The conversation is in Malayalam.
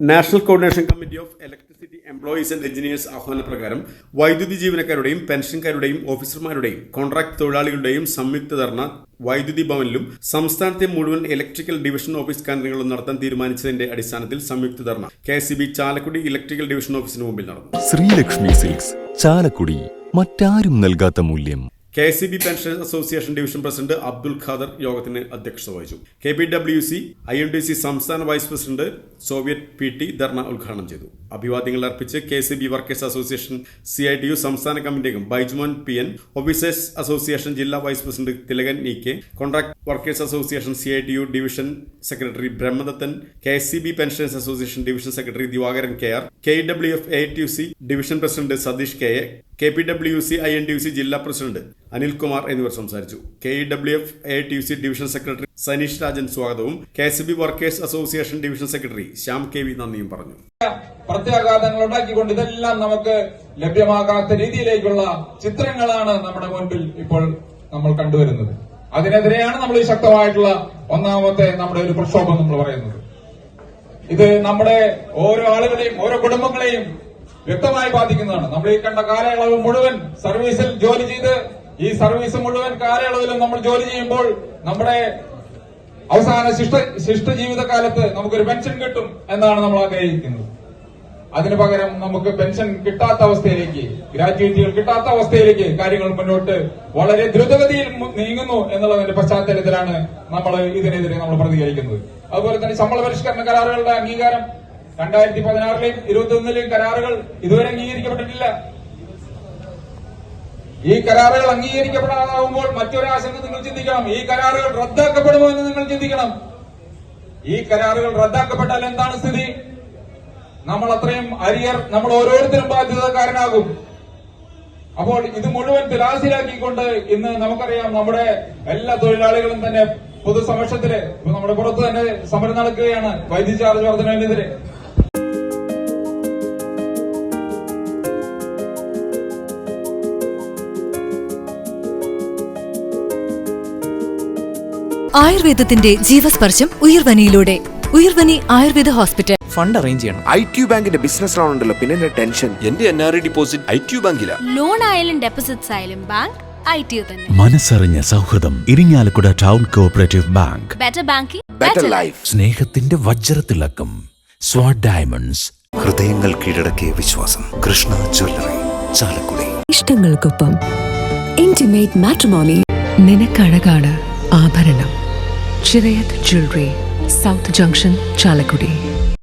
National coordination committee of electricity employees and engineers ആഹ്വാന പ്രകാരം വൈദ്യുതി ജീവനക്കാരുടെയും പെൻഷൻകാരുടെയും ഓഫീസർമാരുടെയും കോൺട്രാക്ട് തൊഴിലാളികളുടെയും സംയുക്ത ധർണ വൈദ്യുതി ഭവനിലും സംസ്ഥാനത്തെ മുഴുവൻ ഇലക്ട്രിക്കൽ ഡിവിഷൻ ഓഫീസ് കേന്ദ്രങ്ങളും നടത്താൻ തീരുമാനിച്ചതിന്റെ അടിസ്ഥാനത്തിൽ സംയുക്ത ധർണ K C B Chalakudy electrical division ഓഫീസിന് മുമ്പിൽ നടന്നു. ശ്രീലക്ഷ്മി സിൽക്സ് ചാലക്കുടി. മറ്റാരും നൽകാത്ത മൂല്യം. K C B pension association division president Abdul Khader യോഗത്തിന് അധ്യക്ഷത വഹിച്ചു. K P W C I N D C സംസ്ഥാന vice president Soviet P T ധർണ ഉദ്ഘാടനം ചെയ്തു. അഭിവാദ്യങ്ങൾ അർപ്പിച്ച് K C B workers association C I T U സംസ്ഥാന കമ്മിറ്റി അംഗം Baijumon P N officers association ജില്ലാ vice president Thilakan E K contract workers association C I T U division secretary Brahmadathan K C B pensions association division secretary Divakaran K R K W F A T U C division president Satheesh K A K P W C I N T U C ജില്ലാ പ്രസിഡന്റ് അനിൽകുമാർ എന്നിവർ സംസാരിച്ചു. K E W F A T C division secretary Saneesh Rajan സ്വാഗതവും. K S B workers association division secretary Shyam K V നന്ദിയും പറഞ്ഞു. പ്രത്യാഘാതങ്ങൾ ഉണ്ടാക്കിക്കൊണ്ട് ഇതെല്ലാം നമുക്ക് ലഭ്യമാകാത്ത രീതിയിലേക്കുള്ള ചിത്രങ്ങളാണ് നമ്മുടെ മുൻപിൽ ഇപ്പോൾ നമ്മൾ കണ്ടുവരുന്നത്. അതിനെതിരെയാണ് നമ്മൾ ഈ ശക്തമായിട്ടുള്ള ഒന്നാമത്തെ നമ്മുടെ ഒരു പ്രക്ഷോഭം നമ്മൾ പറയുന്നത്. ഇത് നമ്മുടെ ഓരോ ആളുകളെയും ഓരോ കുടുംബങ്ങളെയും വ്യക്തമായി ബാധിക്കുന്നതാണ്. നമ്മൾ ഈ കണ്ട കാലയളവ് മുഴുവൻ സർവീസിൽ ജോലി ചെയ്ത് ഈ സർവീസ് മുഴുവൻ കാലയളവിലും നമ്മൾ ജോലി ചെയ്യുമ്പോൾ നമ്മുടെ അവസാന ശിഷ്ട ശിഷ്ട ജീവിതകാലത്ത് നമുക്കൊരു പെൻഷൻ കിട്ടും എന്നാണ് നമ്മൾ ആഗ്രഹിക്കുന്നത്. അതിനു പകരം നമുക്ക് പെൻഷൻ കിട്ടാത്ത അവസ്ഥയിലേക്ക് ഗ്രാജുവേറ്റുകൾ കിട്ടാത്ത അവസ്ഥയിലേക്ക് കാര്യങ്ങൾ മുന്നോട്ട് വളരെ ദ്രുതഗതിയിൽ നീങ്ങുന്നു എന്നുള്ളതിന്റെ പശ്ചാത്തലത്തിലാണ് നമ്മൾ ഇതിനെതിരെ നമ്മൾ പ്രതികരിക്കുന്നത്. അതുപോലെ തന്നെ ശമ്പള പരിഷ്കരണ കരാറുകളുടെ അംഗീകാരം രണ്ടായിരത്തി പതിനാറിലെയും ഇരുപത്തി ഒന്നിലെയും കരാറുകൾ ഇതുവരെ അംഗീകരിക്കപ്പെട്ടിട്ടില്ല. ഈ കരാറുകൾ അംഗീകരിക്കപ്പെടാതാവുമ്പോൾ മറ്റൊരാശങ്ക നിങ്ങൾ ചിന്തിക്കണം. ഈ കരാറുകൾ റദ്ദാക്കപ്പെടുമോ എന്ന് നിങ്ങൾ ചിന്തിക്കണം. ഈ കരാറുകൾ റദ്ദാക്കപ്പെട്ടാൽ എന്താണ് സ്ഥിതി? നമ്മൾ അത്രയും അരിയർ നമ്മൾ ഓരോരുത്തരും ബാധ്യതക്കാരനാകും അപ്പോൾ ഇത് മുഴുവൻ തുലാസിലാക്കിക്കൊണ്ട് ഇന്ന് നമുക്കറിയാം നമ്മുടെ എല്ലാ തൊഴിലാളികളും തന്നെ പൊതുസമക്ഷത്തിൽ നമ്മുടെ പുറത്ത് തന്നെ സമരം നടക്കുകയാണ് വൈദ്യുതി ചാർജ് വർധനവിനെതിരെ. ആയുർവേദത്തിന്റെ ജീവസ്പർശം ഉയർവനിയിലൂടെ. Uyarvani Ayurveda hospital. Fund arrange ചെയ്യണം. ഐ ടി ബാങ്കിന്റെ ബിസിനസ് ലോൺ ഉണ്ടല്ലോ പിന്നെ ടെൻഷൻ. എന്റെ N R I deposit I T ബാങ്കില. Loan ആയാലും ഡെപ്പോസിറ്റ് ആയാലും ബാങ്ക് മനസ്സറിഞ്ഞ സൗഹൃദം Irinjalakuda town cooperative bank. Better banking better life. സ്നേഹത്തിന്റെ വജ്രത്തിളക്കം സ്വാഡ് ഡയമണ്ട്സ്. ഹൃദയങ്ങൾ കീഴടക്കിയ വിശ്വാസം കൃഷ്ണ ജ്വല്ലറി ചാലക്കുടി. ഇഷ്ടങ്ങൾക്കൊപ്പം ഇന്റിമേറ്റ് മാട്രിമോണി നിനക്കഴകാണ് ആഭരണം. Chirayath jewellery south junction Chalakudy.